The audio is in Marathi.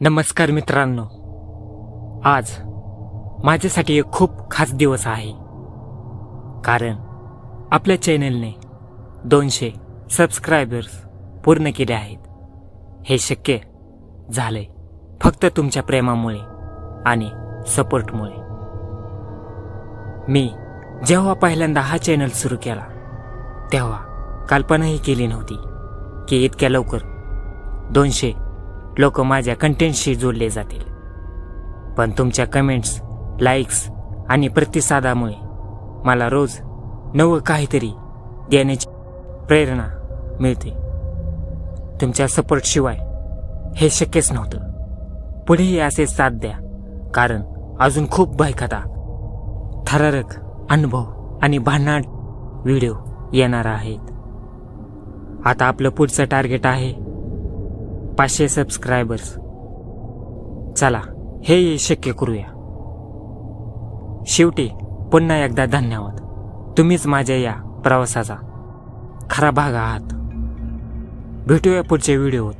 नमस्कार मित्रांनो. आज माझ्यासाठी एक खूप खास दिवस आहे. कारण आपल्या चॅनलने दोनशे सबस्क्रायबर्स पूर्ण केले आहेत. हे शक्य झाले फक्त तुमच्या प्रेमामुळे आणि सपोर्टमुळे मी जेव्हा पहिल्यांदा हा चॅनल सुरू केला तेव्हा कल्पनाही केली नव्हती की इतक्या लवकर दोनशे लोक माझ्या कंटेंटशी जोडले जातील. पण तुमच्या कमेंट्स लाईक्स आणि प्रतिसादामुळे मला रोज नवं काहीतरी देण्याची प्रेरणा मिळते. तुमच्या सपोर्टशिवाय हे शक्यच नव्हतं. पुढेही असे साथ द्या कारण अजून खूप भयकथा थरारक अनुभव आणि भांडणाट व्हिडिओ येणार आहेत. आता आपलं पुढचं टार्गेट आहे पाचशे सबस्क्रायबर्स चला हे शक्य करूया. शेवटी पुन्हा एकदा धन्यवाद. तुम्हीच माझ्या या प्रवासाचा खरा भाग आहात. भेटूया पुढच्या व्हिडिओत.